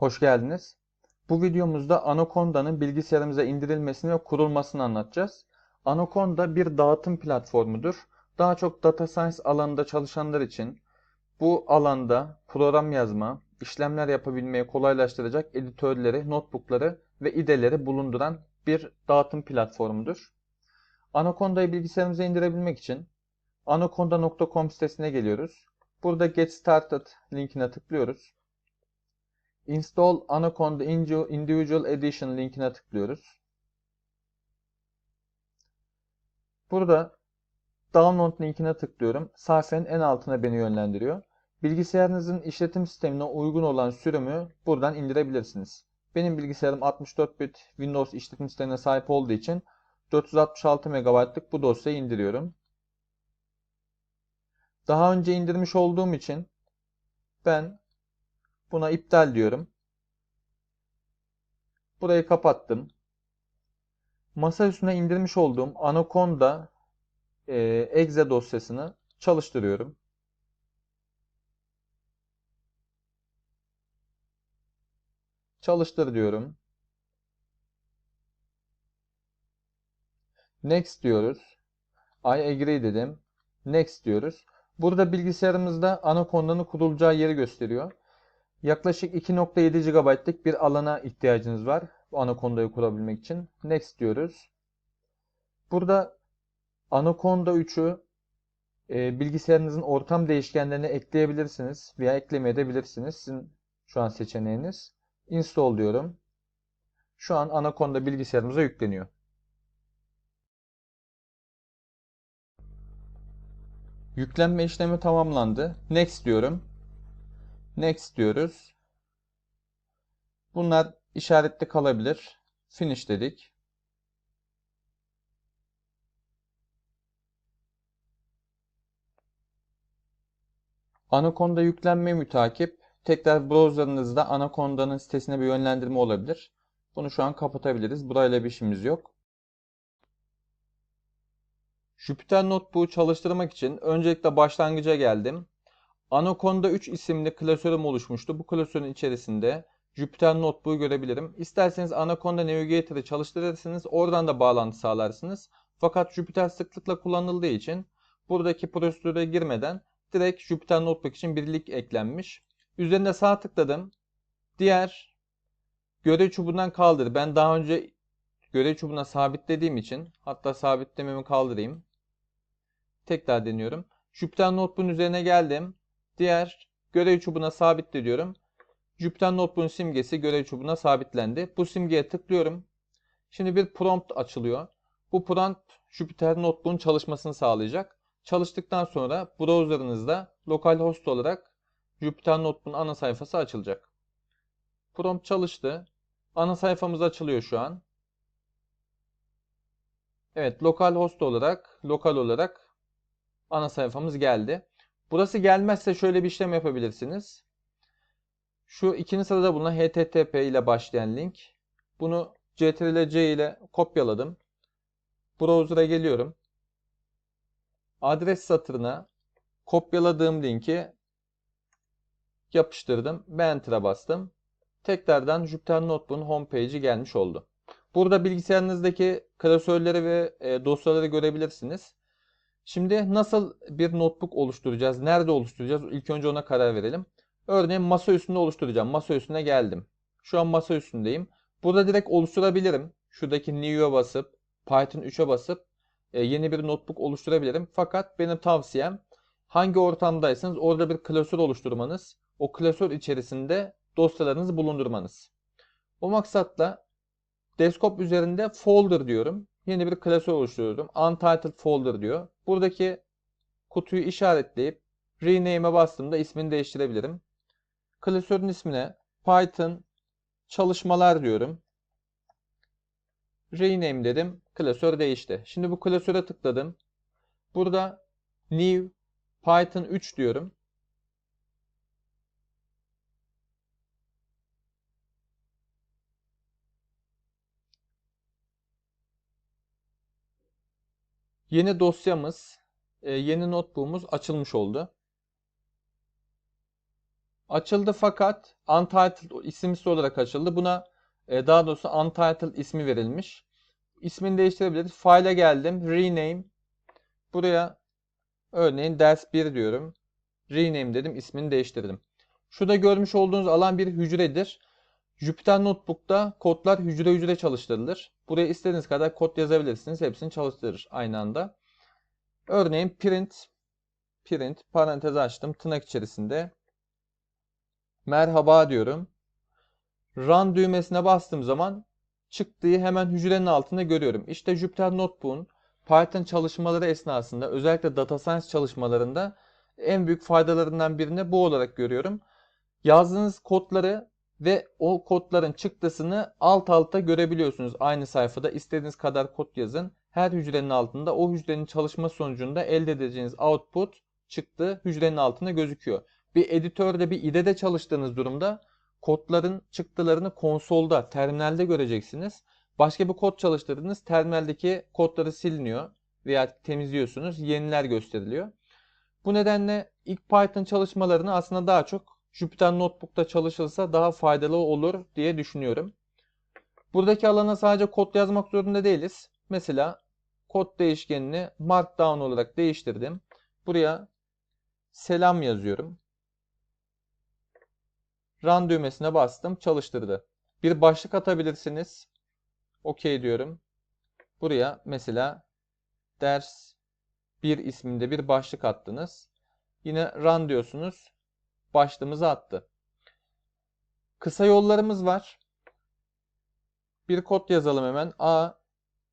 Hoş geldiniz. Bu videomuzda Anaconda'nın bilgisayarımıza indirilmesini ve kurulmasını anlatacağız. Anaconda bir dağıtım platformudur. Daha çok data science alanında çalışanlar için bu alanda program yazma, işlemler yapabilmeyi kolaylaştıracak editörleri, notebookları ve IDE'leri bulunduran bir dağıtım platformudur. Anaconda'yı bilgisayarımıza indirebilmek için anaconda.com sitesine geliyoruz. Burada Get Started linkine tıklıyoruz. Install Anaconda Individual Edition linkine tıklıyoruz. Burada Download linkine tıklıyorum. Sayfanın en altına beni yönlendiriyor. Bilgisayarınızın işletim sistemine uygun olan sürümü buradan indirebilirsiniz. Benim bilgisayarım 64 bit Windows işletim sistemine sahip olduğu için 466 MB'lık bu dosyayı indiriyorum. Daha önce indirmiş olduğum için ben buna iptal diyorum. Burayı kapattım. Masa üstüne indirmiş olduğum Anaconda e, exe dosyasını çalıştırıyorum. Çalıştır diyorum. Next diyoruz. I agree dedim. Next diyoruz. Burada bilgisayarımızda Anaconda'nın kurulacağı yeri gösteriyor. Yaklaşık 2.7 GB'lık bir alana ihtiyacınız var. Anaconda'yı kurabilmek için. Next diyoruz. Burada Anaconda 3'ü e, bilgisayarınızın ortam değişkenlerine ekleyebilirsiniz veya eklemeyebilirsiniz. Sizin şu an seçeneğiniz. Install diyorum. Şu an Anaconda bilgisayarımıza yükleniyor. Yüklenme işlemi tamamlandı. Next diyorum. Next diyoruz. Bunlar işaretli kalabilir. Finish dedik. Anaconda yüklenme mütakip tekrar browser'ınızda Anaconda'nın sitesine bir yönlendirme olabilir. Bunu şu an kapatabiliriz. Burayla bir işimiz yok. Jupyter Notebook'u çalıştırmak için öncelikle başlangıca geldim. Anaconda 3 isimli klasörüm oluşmuştu. Bu klasörün içerisinde Jupyter Notebook'u görebilirim. İsterseniz Anaconda Navigator'ı çalıştırırsınız. Oradan da bağlantı sağlarsınız. Fakat Jupyter sıklıkla kullanıldığı için buradaki prosedüre girmeden direkt Jupyter Notebook için bir link eklenmiş. Üzerinde sağ tıkladım. Diğer görev çubuğundan kaldır. Ben daha önce görev çubuğuna sabitlediğim için hatta sabitlememi kaldırayım. Tekrar deniyorum. Jupyter Notebook'un üzerine geldim. Diğer görev çubuğuna sabitle diyorum. Jupyter Notebook'un simgesi görev çubuğuna sabitlendi. Bu simgeye tıklıyorum. Şimdi bir prompt açılıyor. Bu prompt Jupyter Notebook'un çalışmasını sağlayacak. Çalıştıktan sonra browser'ınızda localhost olarak Jupyter Notebook'un ana sayfası açılacak. Prompt çalıştı. Ana sayfamız açılıyor şu an. Evet, localhost olarak, lokal olarak ana sayfamız geldi. Burası gelmezse şöyle bir işlem yapabilirsiniz. Şu ikinci sırada bulunan HTTP ile başlayan link. Bunu CTRL-C ile kopyaladım. Browser'a geliyorum. Adres satırına kopyaladığım linki yapıştırdım Enter'a bastım. Tekrardan Jupyter Notebook'un homepage'i gelmiş oldu. Burada bilgisayarınızdaki klasörleri ve e, dosyaları görebilirsiniz. Şimdi nasıl bir notebook oluşturacağız? Nerede oluşturacağız? İlk önce ona karar verelim. Örneğin masa üstünde oluşturacağım. Masa üstüne geldim. Şu an masa üstündeyim. Burada direkt oluşturabilirim. Şuradaki New'e basıp Python 3'e basıp e, yeni bir notebook oluşturabilirim. Fakat benim tavsiyem hangi ortamdaysanız orada bir klasör oluşturmanız. O klasör içerisinde dosyalarınızı bulundurmanız. O maksatla desktop üzerinde folder diyorum. Yeni bir klasör oluşturuyorum. Untitled folder diyor. Buradaki kutuyu işaretleyip rename'e bastığımda ismini değiştirebilirim. Klasörün ismine Python çalışmalar diyorum. Rename dedim. Klasör değişti. Şimdi bu klasöre tıkladım. Burada New Python 3 diyorum. Yeni dosyamız, e, yeni notebook'umuz açılmış oldu. Açıldı fakat Untitled isimsiz olarak açıldı. Buna e, daha doğrusu Untitled ismi verilmiş. İsmini değiştirebiliriz. File'e geldim. Rename. Buraya örneğin ders 1 diyorum. Rename dedim. ismini değiştirdim. Şurada görmüş olduğunuz alan bir hücredir. Jupyter Notebook'ta kodlar hücre hücre çalıştırılır. Buraya istediğiniz kadar kod yazabilirsiniz. Hepsini çalıştırır aynı anda. Örneğin print print parantez açtım tırnak içerisinde merhaba diyorum. Run düğmesine bastığım zaman çıktığı hemen hücrenin altında görüyorum. İşte Jupyter Notebook'un Python çalışmaları esnasında özellikle data science çalışmalarında en büyük faydalarından birini bu olarak görüyorum. Yazdığınız kodları ve o kodların çıktısını alt alta görebiliyorsunuz. Aynı sayfada istediğiniz kadar kod yazın. Her hücrenin altında o hücrenin çalışma sonucunda elde edeceğiniz output çıktı hücrenin altında gözüküyor. Bir editörde bir IDE'de çalıştığınız durumda kodların çıktılarını konsolda, terminalde göreceksiniz. Başka bir kod çalıştırdınız, terminaldeki kodları siliniyor veya temizliyorsunuz, yeniler gösteriliyor. Bu nedenle ilk Python çalışmalarını aslında daha çok Jupyter Notebook'ta çalışılsa daha faydalı olur diye düşünüyorum. Buradaki alana sadece kod yazmak zorunda değiliz. Mesela kod değişkenini Markdown olarak değiştirdim. Buraya selam yazıyorum. Run düğmesine bastım. Çalıştırdı. Bir başlık atabilirsiniz. OK diyorum. Buraya mesela ders 1 isminde bir başlık attınız. Yine run diyorsunuz. Başlığımızı attı. Kısa yollarımız var. Bir kod yazalım hemen. A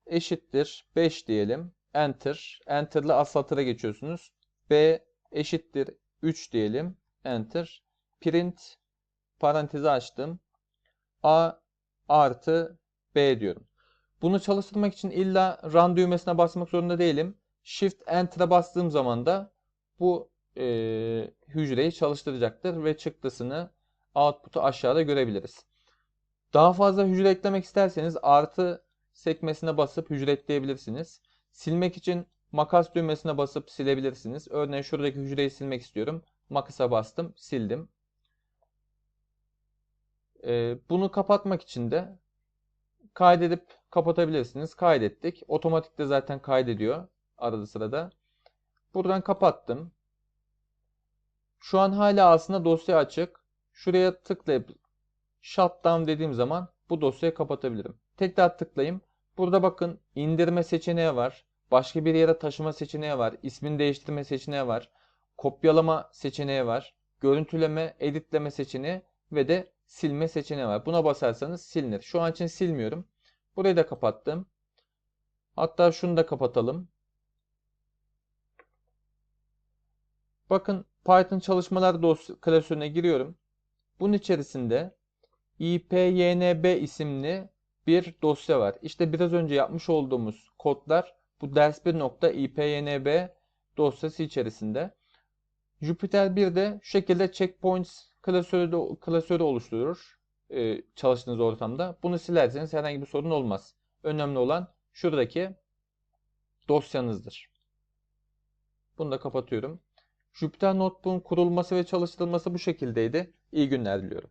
eşittir 5 diyelim. Enter. Enter ile satıra geçiyorsunuz. B eşittir 3 diyelim. Enter. Print parantezi açtım. A artı B diyorum. Bunu çalıştırmak için illa run düğmesine basmak zorunda değilim. Shift Enter'a bastığım zaman da bu e, hücreyi çalıştıracaktır ve çıktısını output'u aşağıda görebiliriz. Daha fazla hücre eklemek isterseniz artı sekmesine basıp hücre ekleyebilirsiniz. Silmek için makas düğmesine basıp silebilirsiniz. Örneğin şuradaki hücreyi silmek istiyorum. Makasa bastım, sildim. Ee, bunu kapatmak için de kaydedip kapatabilirsiniz. Kaydettik. Otomatik de zaten kaydediyor arada sırada. Buradan kapattım. Şu an hala aslında dosya açık. Şuraya tıklayıp shutdown dediğim zaman bu dosyayı kapatabilirim. Tekrar tıklayayım. Burada bakın indirme seçeneği var. Başka bir yere taşıma seçeneği var. İsmini değiştirme seçeneği var. Kopyalama seçeneği var. Görüntüleme, editleme seçeneği ve de silme seçeneği var. Buna basarsanız silinir. Şu an için silmiyorum. Burayı da kapattım. Hatta şunu da kapatalım. Bakın Python çalışmalar dosya klasörüne giriyorum. Bunun içerisinde ipynb isimli bir dosya var. İşte biraz önce yapmış olduğumuz kodlar bu ders1.ipynb dosyası içerisinde. Jupyter 1 de şu şekilde checkpoints klasörü, klasörü oluşturur e, çalıştığınız ortamda. Bunu silerseniz herhangi bir sorun olmaz. Önemli olan şuradaki dosyanızdır. Bunu da kapatıyorum. Jupyter Notebook'un kurulması ve çalıştırılması bu şekildeydi. İyi günler diliyorum.